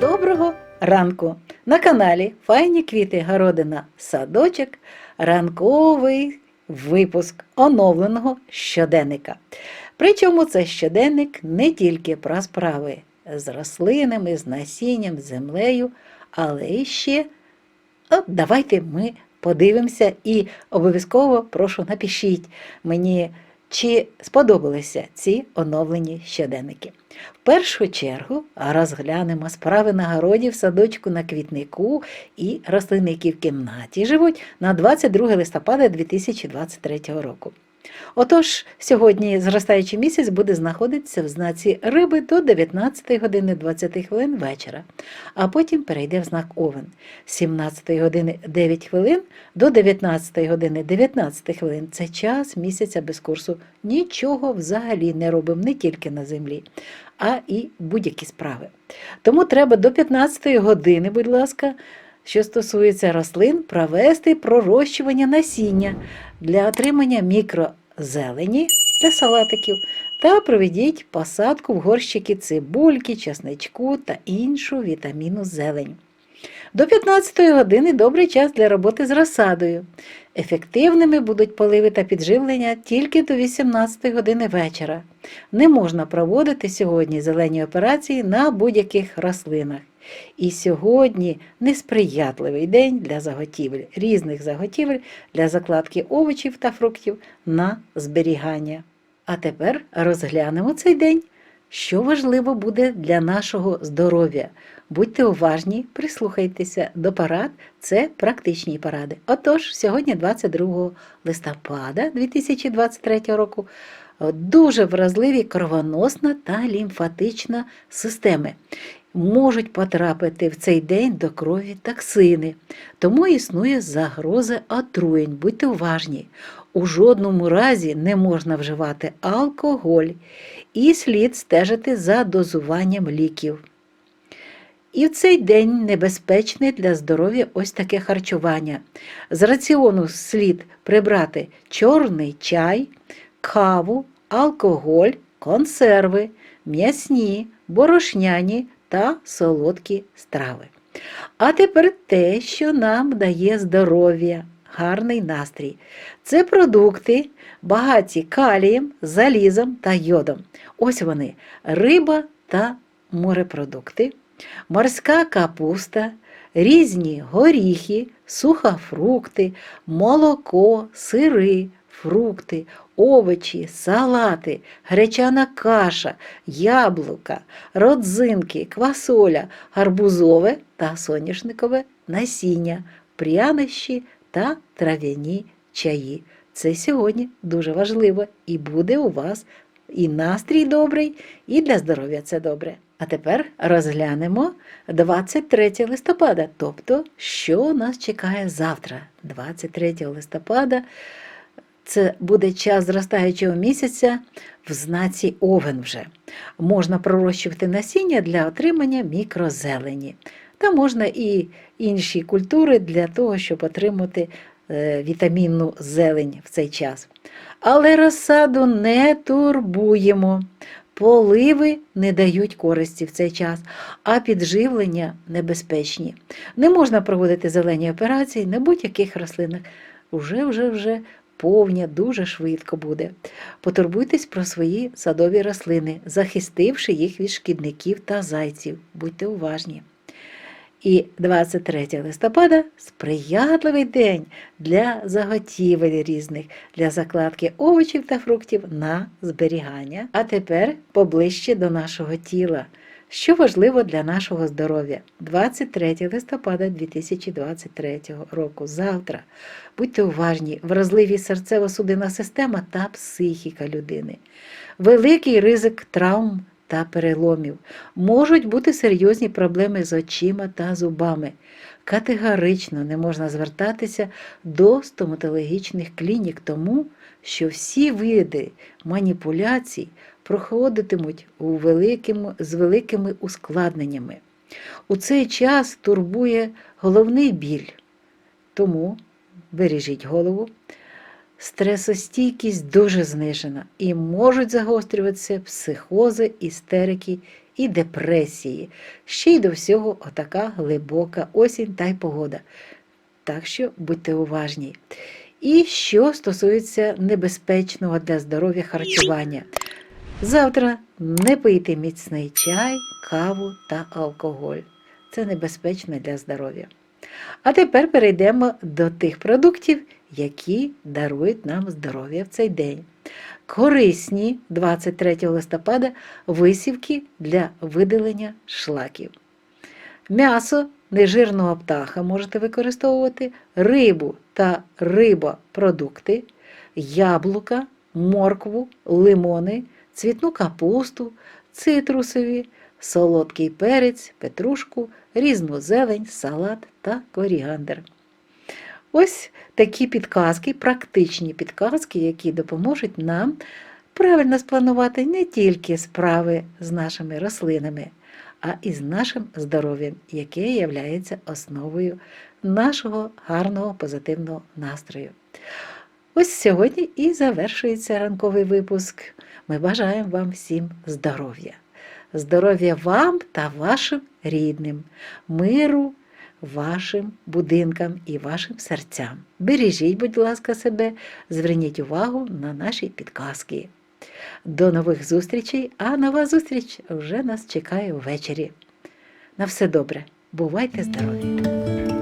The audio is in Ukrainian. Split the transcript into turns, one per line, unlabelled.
Доброго ранку! На каналі Файні квіти Городина Садочок. Ранковий випуск оновленого щоденника. Причому це щоденник не тільки про справи з рослинами, з насінням, з землею, але й ще От давайте ми подивимося і обов'язково прошу напишіть мені, чи сподобалися ці оновлені щоденники. В першу чергу розглянемо справи на городі в садочку на квітнику і рослини, які в кімнаті живуть на 22 листопада 2023 року. Отож, сьогодні зростаючий місяць буде знаходитися в знаці риби до 19 години 20 хвилин вечора, а потім перейде в знак Овен з 17 години 9 хвилин до 19 години 19 хвилин. Це час місяця без курсу. Нічого взагалі не робимо не тільки на землі, а і будь-які справи. Тому треба до 15 години, будь ласка, що стосується рослин, провести пророщування насіння для отримання мікрозелені для салатиків та проведіть посадку в горщики цибульки, чесничку та іншу вітамінну зелень. До 15-ї години добрий час для роботи з розсадою. Ефективними будуть поливи та підживлення тільки до 18 години вечора. Не можна проводити сьогодні зелені операції на будь-яких рослинах. І сьогодні несприятливий день для заготівель, різних заготівель для закладки овочів та фруктів на зберігання. А тепер розглянемо цей день, що важливо буде для нашого здоров'я. Будьте уважні, прислухайтеся до парад, це практичні поради. Отож, сьогодні, 22 листопада 2023 року, дуже вразливі кровоносна та лімфатична системи. Можуть потрапити в цей день до крові токсини, тому існує загроза отруєнь. Будьте уважні. У жодному разі не можна вживати алкоголь і слід стежити за дозуванням ліків. І в цей день небезпечне для здоров'я ось таке харчування. З раціону слід прибрати чорний чай, каву, алкоголь, консерви, м'ясні, борошняні та солодкі страви. А тепер те, що нам дає здоров'я, гарний настрій. Це продукти, багаті калієм, залізом та йодом. Ось вони риба та морепродукти, морська капуста, різні горіхи, сухофрукти, молоко, сири, фрукти, овочі, салати, гречана каша, яблука, родзинки, квасоля, гарбузове та соняшникове насіння, прянощі та трав'яні чаї. Це сьогодні дуже важливо і буде у вас і настрій добрий, і для здоров'я це добре. А тепер розглянемо 23 листопада, тобто, що нас чекає завтра, 23 листопада. Це буде час зростаючого місяця в знаці овен вже. Можна пророщувати насіння для отримання мікрозелені. Та можна і інші культури для того, щоб отримати е, вітамінну зелень в цей час. Але розсаду не турбуємо. Поливи не дають користі в цей час, а підживлення небезпечні. Не можна проводити зелені операції на будь-яких рослинах. Уже, вже, вже повня дуже швидко буде. Потурбуйтесь про свої садові рослини, захистивши їх від шкідників та зайців. Будьте уважні. І 23 листопада сприятливий день для заготівель різних, для закладки овочів та фруктів на зберігання. А тепер поближче до нашого тіла. Що важливо для нашого здоров'я? 23 листопада 2023 року. Завтра. Будьте уважні, вразливі серцево-судинна система та психіка людини. Великий ризик травм та переломів. Можуть бути серйозні проблеми з очима та зубами. Категорично не можна звертатися до стоматологічних клінік, тому що всі види маніпуляцій проходитимуть у великому, з великими ускладненнями. У цей час турбує головний біль, тому бережіть голову. стресостійкість дуже знижена і можуть загострюватися психози, істерики і депресії. Ще й до всього отака глибока осінь та й погода. Так що будьте уважні. І що стосується небезпечного для здоров'я харчування. Завтра не пийте міцний чай, каву та алкоголь. Це небезпечно для здоров'я. А тепер перейдемо до тих продуктів, які дарують нам здоров'я в цей день. Корисні 23 листопада висівки для видалення шлаків. М'ясо нежирного птаха можете використовувати, рибу та рибопродукти, яблука, моркву, лимони, цвітну капусту, цитрусові, солодкий перець, петрушку, різну зелень, салат та коріандр. Ось такі підказки, практичні підказки, які допоможуть нам правильно спланувати не тільки справи з нашими рослинами, а і з нашим здоров'ям, яке є основою нашого гарного позитивного настрою. Ось сьогодні і завершується ранковий випуск. Ми бажаємо вам всім здоров'я. Здоров'я вам та вашим рідним, миру вашим будинкам і вашим серцям. Бережіть, будь ласка, себе, зверніть увагу на наші підказки. До нових зустрічей, а нова зустріч вже нас чекає ввечері. На все добре, бувайте здорові!